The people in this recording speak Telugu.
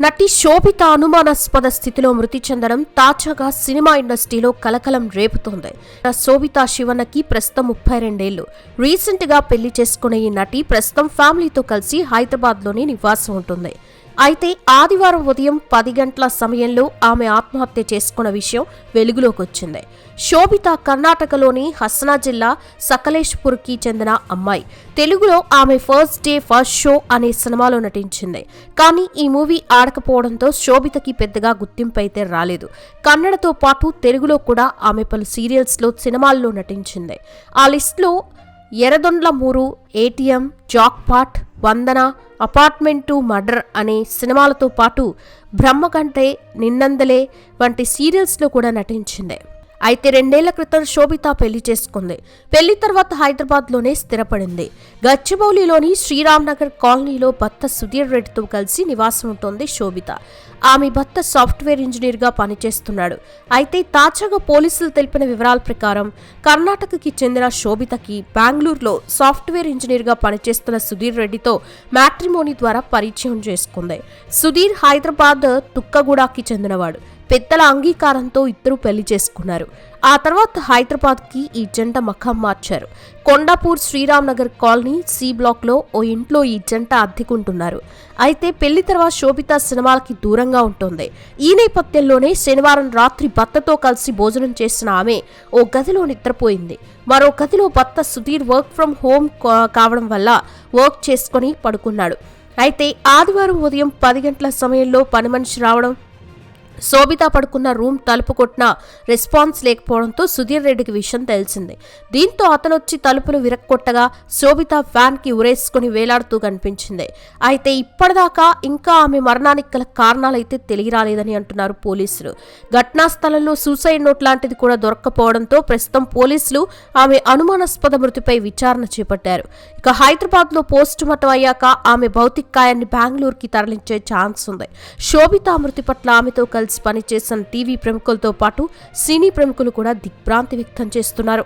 నటి శోభిత అనుమానాస్పద స్థితిలో మృతి చెందడం తాజాగా సినిమా ఇండస్ట్రీలో కలకలం రేపుతోంది. శోభిత శివన్నకి ప్రస్తుతం ముప్పై రెండేళ్ళు. రీసెంట్గా పెళ్ళి చేసుకునే ఈ నటి ప్రస్తుతం ఫ్యామిలీతో కలిసి హైదరాబాద్లోనే నివాసం ఉంటుంది. అయితే ఆదివారం ఉదయం పది గంటల సమయంలో ఆమె ఆత్మహత్య చేసుకున్న విషయం వెలుగులోకి వచ్చింది శోభిత కర్ణాటకలోని హస్నా జిల్లా సకలేష్పూర్కి చెందిన అమ్మాయి. తెలుగులో ఆమె ఫస్ట్ డే ఫస్ట్ షో అనే సినిమాలో నటించింది. కానీ ఈ మూవీ ఆడకపోవడంతో శోభితకి పెద్దగా గుర్తింపు అయితే రాలేదు. కన్నడతో పాటు తెలుగులో కూడా ఆమె పలు సీరియల్స్లో సినిమాల్లో నటించింది. ఆ లిస్టులో ఎర్రదొండ్ల మూరు ATM jackpot Vandana apartment murder అనే సినిమాలతో పాటు బ్రహ్మ కంటే నిన్నందలే వంటి సీరియల్స్లో కూడా నటించింది. అయితే రెండేళ్ళ క్రితం శోభిత పెళ్ళి చేసుకుంది. పెళ్ళి తర్వాత హైదరాబాద్లోనే స్థిరపడింది. గచ్చిబౌలిలోని శ్రీరామ్నగర్ కాలనీలో భర్త సుధీర్ రెడ్డితో కలిసి నివాసం ఉంటుంది శోభిత. ఆమె భర్త సాఫ్ట్వేర్ ఇంజనీర్గా పనిచేస్తున్నాడు. అయితే తాజాగా పోలీసులు తెలిపిన వివరాల ప్రకారం కర్ణాటకకి చెందిన శోభితకి బెంగళూరులో సాఫ్ట్వేర్ ఇంజనీర్గా పనిచేస్తున్న సుధీర్ రెడ్డితో మ్యాట్రిమోనీ ద్వారా పరిచయం చేసుకుంది. సుధీర్ హైదరాబాద్ తుక్కగూడకి చెందినవాడు. పెద్దల అంగీకారంతో ఇద్దరు పెళ్ళి చేసుకున్నారు. ఆ తర్వాత హైదరాబాద్కి ఈ జంట మఖం మార్చారు. కొండాపూర్ శ్రీరామ్ నగర్ కాలనీ సి బ్లాక్లో ఓ ఇంట్లో ఈ జంట అద్దెకుంటున్నారు. అయితే పెళ్ళి తర్వాత శోభిత సినిమాలకి దూరంగా ఉంటుంది. ఈ నేపథ్యంలోనే శనివారం రాత్రి భర్తతో కలిసి భోజనం చేసిన ఆమె ఓ గదిలో నిద్రపోయింది. మరో గదిలో భర్త సుధీర్ వర్క్ ఫ్రం హోమ్ కావడం వల్ల వర్క్ చేసుకొని పడుకున్నాడు. అయితే ఆదివారం ఉదయం పది గంటల సమయంలో పని మనిషి రావడం శోభిత పడుకున్న రూమ్ తలుపు కొట్టిన రెస్పాన్స్ లేకపోవడంతో సుధీర్ రెడ్డికి విషయం తెలిసింది. దీంతో అతను వచ్చి తలుపును విరక్కొట్టగా శోభిత ఫ్యాన్కి ఉరేసుకుని వేలాడుతూ కనిపించింది. అయితే ఇప్పటిదాకా ఇంకా ఆమె మరణానికి గల కారణాలైతే తెలియరాలేదని అంటున్నారు పోలీసులు. ఘటనా స్థలంలో సూసైడ్ నోట్ లాంటిది కూడా దొరక్కపోవడంతో ప్రస్తుతం పోలీసులు ఆమె అనుమానాస్పద మృతిపై విచారణ చేపట్టారు. ఇక హైదరాబాద్లో పోస్ట్ మార్టం అయ్యాక ఆమె భౌతికాయాన్ని బెంగళూరుకి తరలించే ఛాన్స్ ఉంది. శోభిత మృతి పట్ల ఆమెతో కలిసి పనిచేసిన టీవీ ప్రముఖులతో పాటు సినీ ప్రముఖులు కూడా దిగ్భ్రాంతి వ్యక్తం చేస్తున్నారు.